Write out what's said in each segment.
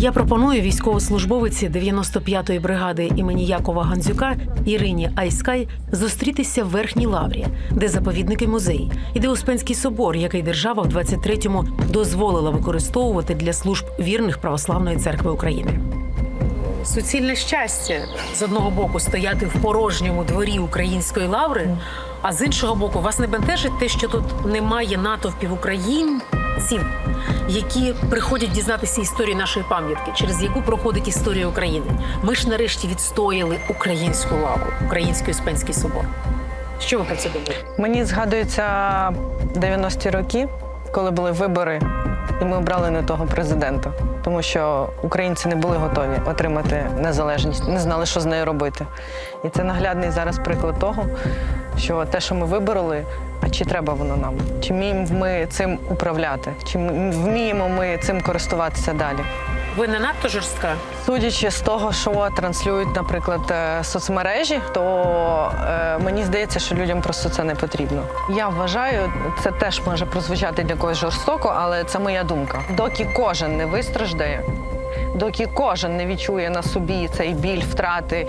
Я пропоную військовослужбовиці 95-ї бригади імені Якова Гандзюка Ірині Айскай зустрітися в Верхній Лаврі, де заповідник і музей, і де Успенський собор, який держава в 23-му дозволила використовувати для служб вірних православної церкви України. Суцільне щастя з одного боку стояти в порожньому дворі української лаври, а з іншого боку, вас не бентежить те, що тут немає натовпів українців, які приходять дізнатися історію нашої пам'ятки, через яку проходить історія України. Ми ж нарешті відстояли українську лавру, український Успенський собор. Що ви про це думаєте? Мені згадуються 90-ті роки, коли були вибори, і ми обрали не того президента, тому що українці не були готові отримати незалежність, не знали, що з нею робити. І це наглядний зараз приклад того, що те, що ми вибороли, а чи треба воно нам? Чи вміємо ми цим управляти? Чи вміємо ми цим користуватися далі? Ви не надто жорстка? Судячи з того, що транслюють, наприклад, е, соцмережі, то е, мені здається, що людям просто це не потрібно. Я вважаю, це теж може прозвучати для когось жорстоко, але це моя думка. Доки кожен не вистраждає, доки кожен не відчує на собі цей біль втрати,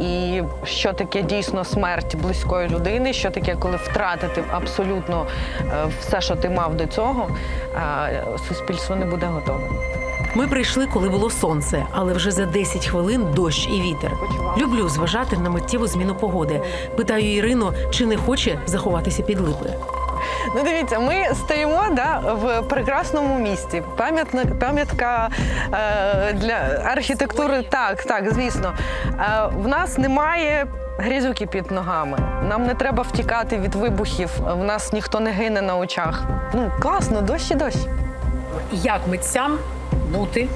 і що таке дійсно смерть близької людини, що таке, коли втратити абсолютно е, все, що ти мав до цього, е, суспільство не буде готове. Ми прийшли, коли було сонце, але вже за 10 хвилин дощ і вітер. Люблю зважати на миттєву зміну погоди. Питаю Ірину, чи не хоче заховатися під липи. Ну, дивіться, ми стоїмо да, в прекрасному місті. Пам'ятна пам'ятка е, для архітектури. Так, так, звісно. Е, в нас немає грізюки під ногами. Нам не треба втікати від вибухів. В нас ніхто не гине на очах. Ну класно, дощ і дощ. Як митцям бути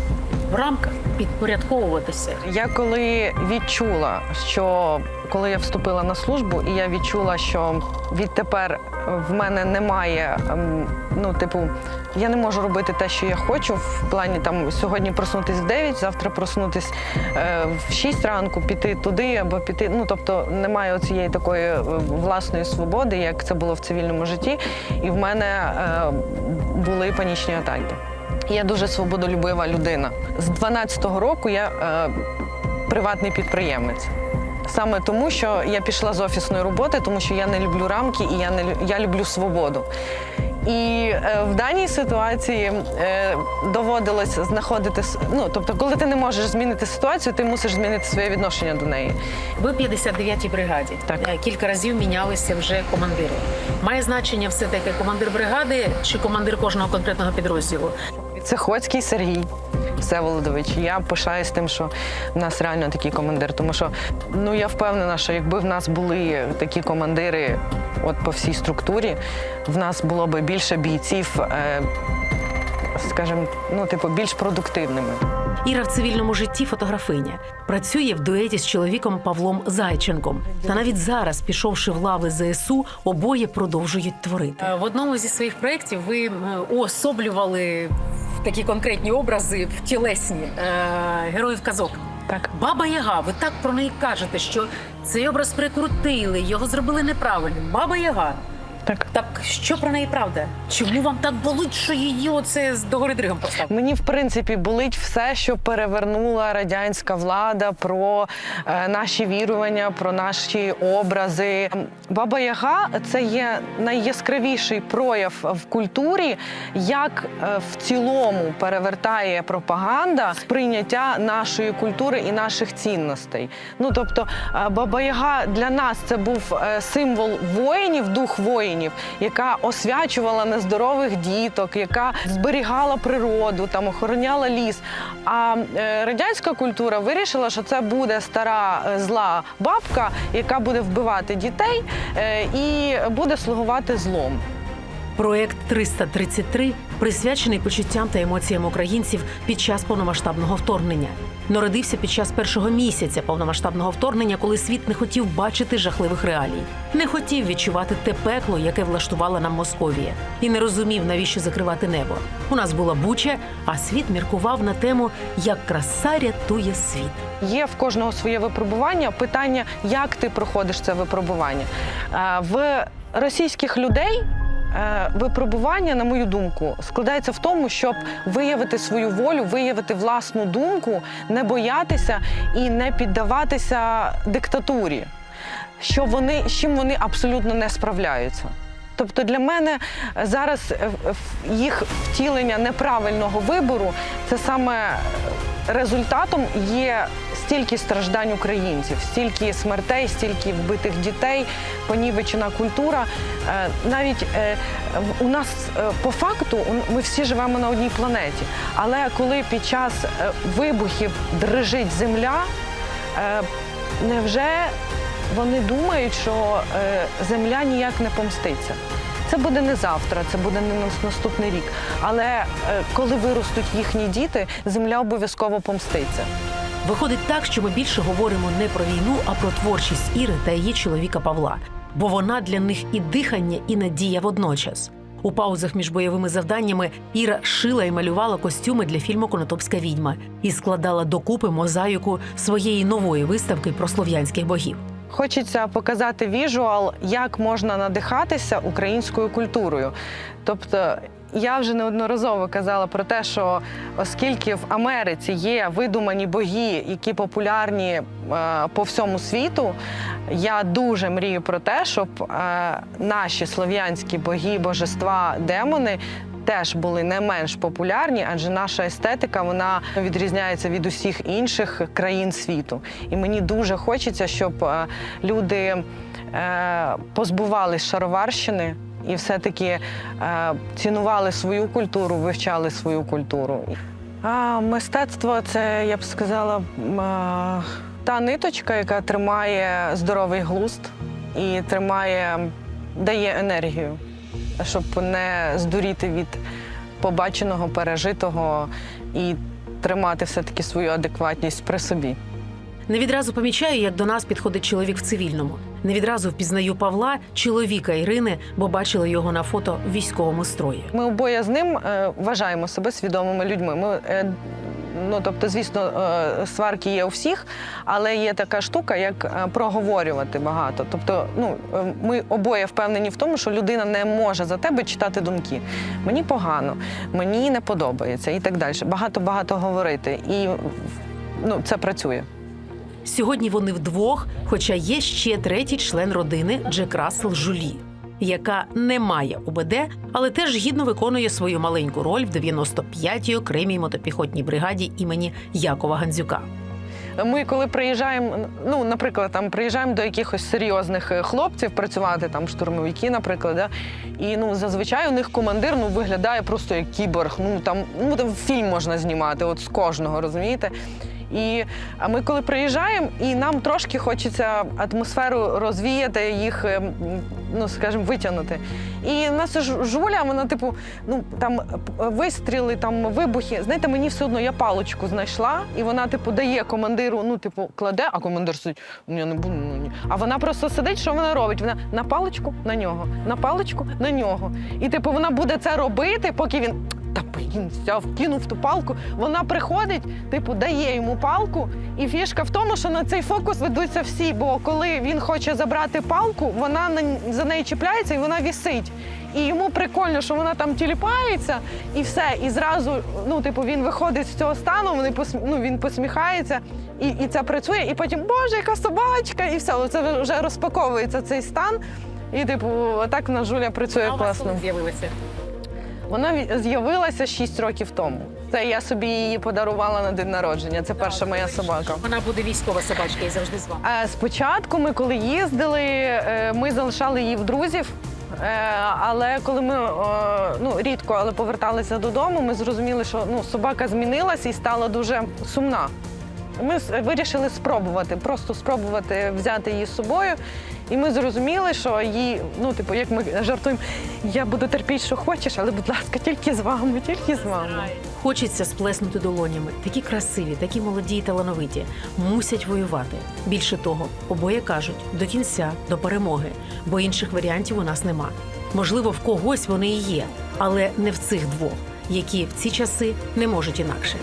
в рамках, підпорядковуватися? Я коли відчула, що коли я вступила на службу, і я відчула, що відтепер в мене немає, ем, ну, типу, я не можу робити те, що я хочу. В плані там сьогодні проснутись в 9, завтра проснутись е, в 6 ранку, піти туди або піти. Ну тобто немає цієї такої е, власної свободи, як це було в цивільному житті. І в мене е, були панічні атаки. Я дуже свободолюбива людина. З 12-го року я е, приватний підприємець. Саме тому, що я пішла з офісної роботи, тому що я не люблю рамки і я не я люблю свободу. І е, в даній ситуації е, доводилось знаходити ну, тобто, коли ти не можеш змінити ситуацію, ти мусиш змінити своє відношення до неї. Ви в 59-й бригаді. Так. Е, Кілька разів мінялися вже командири. Має значення все таки командир бригади чи командир кожного конкретного підрозділу? Це Хоцький Сергій Всеволодович. Я пишаюсь тим, що в нас реально такий командир. Тому що ну я впевнена, що якби в нас були такі командири, от по всій структурі, в нас було би більше бійців, е, скажімо, ну, типу, більш продуктивними. Іра в цивільному житті фотографиня. Працює в дуеті з чоловіком Павлом Зайченком. Та навіть зараз, пішовши в лави ЗСУ, обоє продовжують творити. В одному зі своїх проєктів ви уособлювали такі конкретні образи в тілесні героїв казок. Так. Баба Яга, ви так про неї кажете, що цей образ прикрутили, його зробили неправильним. Баба Яга. Так. Так що про неї правда? Чому вам так болить, що її оце з догори дригом поставили? Мені в принципі болить все, що перевернула радянська влада про е, наші вірування, про наші образи. Баба Яга це є найяскравіший прояв в культурі, як е, в цілому перевертає пропаганда сприйняття нашої культури і наших цінностей. Ну тобто, е, Баба Яга для нас це був е, символ воїнів, дух воїнів, яка освячувала нездорових діток, яка зберігала природу, там охороняла ліс. А е, радянська культура вирішила, що це буде стара е, зла бабка, яка буде вбивати дітей е, і буде слугувати злом. Проект 333 присвячений почуттям та емоціям українців під час повномасштабного вторгнення. Народився під час першого місяця повномасштабного вторгнення, коли світ не хотів бачити жахливих реалій, не хотів відчувати те пекло, яке влаштувала нам Московія, і не розумів, навіщо закривати небо. У нас була буча, а світ міркував на тему, як краса рятує світ. Є в кожного своє випробування. Питання, як ти проходиш це випробування. Е, В російських людей випробування, на мою думку, складається в тому, щоб виявити свою волю, виявити власну думку, не боятися і не піддаватися диктатурі, що вони, з чим вони абсолютно не справляються. Тобто для мене зараз е, їх втілення неправильного вибору це саме результатом є стільки страждань українців, стільки смертей, стільки вбитих дітей, понівечена культура. Е, Навіть е, у нас е, по факту ми всі живемо на одній планеті. Але коли під час вибухів дрижить земля, невже вони думають, що земля ніяк не помститься? Це буде не завтра, це буде не на наступний рік. Але коли виростуть їхні діти, земля обов'язково помститься. Виходить так, що ми більше говоримо не про війну, а про творчість Іри та її чоловіка Павла, бо вона для них і дихання, і надія водночас. У паузах між бойовими завданнями Іра шила і малювала костюми для фільму Конотопська відьма і складала докупи мозаїку своєї нової виставки про слов'янських богів. Хочеться показати віжуал, як можна надихатися українською культурою. Тобто, я вже неодноразово казала про те, що оскільки в Америці є видумані боги, які популярні е, по всьому світу, я дуже мрію про те, щоб е, наші слов'янські боги, божества, демони. Теж були не менш популярні, адже наша естетика вона відрізняється від усіх інших країн світу. І мені дуже хочеться, щоб е, люди позбувались шароварщини і все-таки е, цінували свою культуру, вивчали свою культуру. А мистецтво це, я б сказала, е, та ниточка, яка тримає здоровий глузд і тримає, дає енергію, щоб не здуріти від побаченого, пережитого і тримати все-таки свою адекватність при собі. Не відразу помічаю, як до нас підходить чоловік в цивільному. Не відразу впізнаю Павла, чоловіка Ірини, бо бачила його на фото в військовому строї. Ми обоє з ним е, вважаємо себе свідомими людьми. Ми, е, ну, тобто, звісно, е, сварки є у всіх, але є така штука, як проговорювати багато. Тобто, ну, ми обоє впевнені в тому, що людина не може за тебе читати думки. Мені погано, мені не подобається і так далі. Багато-багато говорити. І ну, це працює. Сьогодні вони вдвох, хоча є ще третій член родини Джек Рассел Жулі, яка не має УБД, але теж гідно виконує свою маленьку роль в 95-й окремій мотопіхотній бригаді імені Якова Гандзюка. Ми, коли приїжджаємо, ну, наприклад, там приїжджаємо до якихось серйозних е, хлопців працювати, там штурмовики, наприклад, да, і ну зазвичай у них командир ну, виглядає просто як кіборг. Ну там, ну там фільм можна знімати, от з кожного, розумієте? І ми коли приїжджаємо, і нам трошки хочеться атмосферу розвіяти, їх, е, ну скажімо, витягнути. І в нас жуля, вона, типу, ну там вистріли, там вибухи. Знаєте, мені все одно я паличку знайшла, і вона, типу, дає командиру, ну, типу, кладе, а командир сидить, «Ну, я не буду. ну, ні». А вона просто сидить, що вона робить? Вона на паличку на нього, на паличку на нього. І типу вона буде це робити, поки він. Та блін, взяв, кинув ту палку. Вона приходить, типу, дає йому палку. І фішка в тому, що на цей фокус ведуться всі. Бо коли він хоче забрати палку, вона на- за неї чіпляється і вона вісить. І йому прикольно, що вона там тіліпається, і все. І зразу, ну, типу, він виходить з цього стану, вони посм... ну, він посміхається, і, і це працює. І потім, боже, яка собачка! І все, це вже розпаковується цей стан. І, типу, отак в нас Жуля працює класно. з'явилася? Вона з'явилася 6 років тому. Це я собі її подарувала на день народження. Це перша моя собака. Вона буде військова собачка і завжди з вами. Е, Спочатку ми, коли їздили, е, ми залишали її в друзів. Е, Але коли ми ну рідко, але поверталися додому, ми зрозуміли, що ну собака змінилася і стала дуже сумна. Ми вирішили спробувати, просто спробувати взяти її з собою. І ми зрозуміли, що їй, ну типу, як ми жартуємо, я буду терпіти, що хочеш, але, будь ласка, тільки з вами, тільки з вами. Хочеться сплеснути долонями. Такі красиві, такі молоді і талановиті. Мусять воювати. Більше того, обоє кажуть до кінця, до перемоги, бо інших варіантів у нас нема. Можливо, в когось вони і є, але не в цих двох, які в ці часи не можуть інакше.